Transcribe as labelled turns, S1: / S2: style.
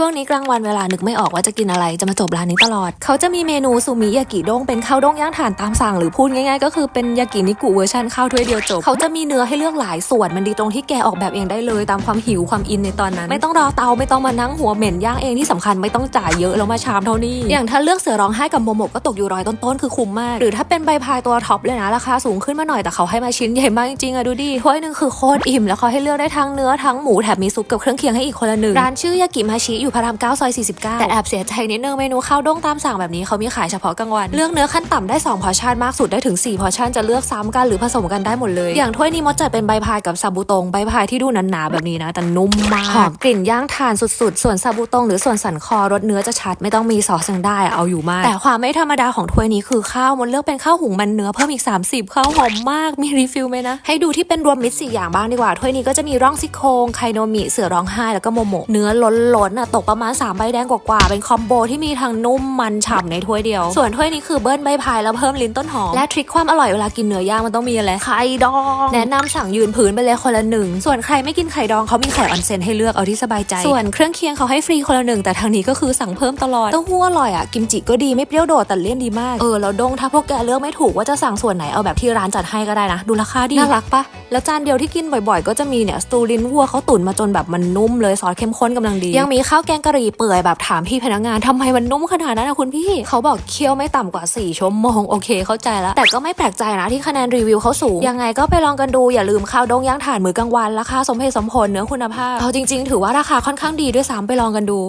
S1: ช่วงนี้กลางวันเวลานึกไม่ออกว่าจะกินอะไรจะมาจบร้านนี้ตลอด เขาจะมีเมนูซูมิยากิด้งเป็นข้าวด้งย่างถ่านตามสั่งหรือพูดง่ายๆ ก็คือเป็นยากินิกุเวอร์ชันข้าวถ้วยเดียวจบ เขาจะมีเนื้อให้เลือกหลายส่วนมันดีตรงที่แกออกแบบเองได้เลย ตามความหิวความอินในตอนนั้น ไม่ต้องรอเตาไม่ต้องมานั่งหัวเหม็นย่างเองที่สำคัญไม่ต้องจ่ายเยอะแล้วมาชามเท่านี้ อย่างถ้าเลือกเสือร้องไห้กับโมโมะก็ตกอยู่ร้อยต้นๆคือคุ้มมาก หรือถ้าเป็นใบพายตัวท็อปเลยนะราคาสูงขึ้นมาหน่อยแต่เขาให้มาชิ้นใหญ่มากจริงๆอะดูดิถ้วยหนึงคือโคตรอิ่มแล้วเขาให้เลือกได้ทั้งเนื้อทั้งหมูแถมมีซุปกับเครื่องเคียงให้อีกคนละหนึ่งร้านชื่อยากิมาชิอยู่พระรามเก้าซอย 49 แต่แอบเสียใจนิดนึงเมนูข้าวด้งตามสั่งแบบนี้เขามีขายเฉพาะกลางวัน เลือกเนื้อขั้นต่ำได้2พอชั่นมากสุดได้ถึง4พอชั่นจะเลือกซ้ำกันหรือผสมกันได้หมดเลย อย่างถ้วยนี้มดจัดเป็นใบพายกับซาบูตงใบพายที่ดูหนาๆแบบนี้นะ แต่นุ่มมากหอมกลิ่นย่างทานสุดๆ ส่วนซาบูตงหรือส่วนสันคอรสเนื้อจะชัดไม่ต้องมีซอสยังได้เอาอยู่มาก แต่ความไม่ธรรมดาของถ้วยนี้คือข้าวมดเลือกเป็นข้าวหุงมันเนื้อเพิ่มอีก 30ข้าวหอมมากมีรีฟิลไหมนะให้ดูที่เป็นรวมมิตรสี่อย่างบ้างดีกว่าถ้วยนี้ก็จะมีร่องซี่โครงไคโนมิเสือร้องไห้แล้วก็โมโมเนื้อล้นๆอะตกประมาณ3ใบแดงกว่าๆเป็นคอมโบที่มีทั้งนุ่มมันฉ่ำในถ้วยเดียว ส่วนถ้วยนี้คือเบิ้ลใบพายแล้วเพิ่มลิ้นต้นหอม และทริคความอร่อยเวลากินเนื้อย่างมันต้องมีอะไรไข่ดอง แนะนำสั่งยืนพื้นไปเลยคนละหนึ่ง ส่วนใครไม่กินไข่ดองเขามีไข่ออนเซนให้เลือกเอาที่สบายใจ ส่วนเครื่องเคียงเขาให้ฟรีคนละหนึ่งแต่ทางนี้ก็คือสั่งเพิ่มตลอดเต้าหู้อร่อยอะกิมจิก็ดีไม่เปรี้ยวโดดแต่เลี่ยนดีมากเออแล้วดงถ้าพวกแกเลือกไม่ถูกว่าจะสั่งส่วนไหนเอาแบบที่ร้านจัดให้ก็ได้นะ ดูราคาดีน่ารักปะ แล้วจานเดียวที่กินบ่อยๆ ก็จะมีเนี่ยสตูลินวัวเขาตุ๋นมาจนแบบมันนุ่มเลยซอสเข้มข้นกำลังดี ยังมีข้าวแกงกะหรี่เปื่อยแบบถามพี่พนักงานทำไมมันนุ่มขนาดนั้นนะคุณพี่ เขาบอกเคี่ยวไม่ต่ำกว่า4ชั่วโมงโอเคเข้าใจแล้วแต่ก็ไม่แปลกใจนะที่คะแนนรีวิวเขาสูงยังไงก็ไปลองกันดูอย่าลืมข้าวดงย่างถ่านมื้อกลางวันราคาสมเหตุสมผลเนื้อคุณภาพเอาจริง ๆ ถือว่าราคาค่อนข้างดีด้วยซ้ำไปลองกันดู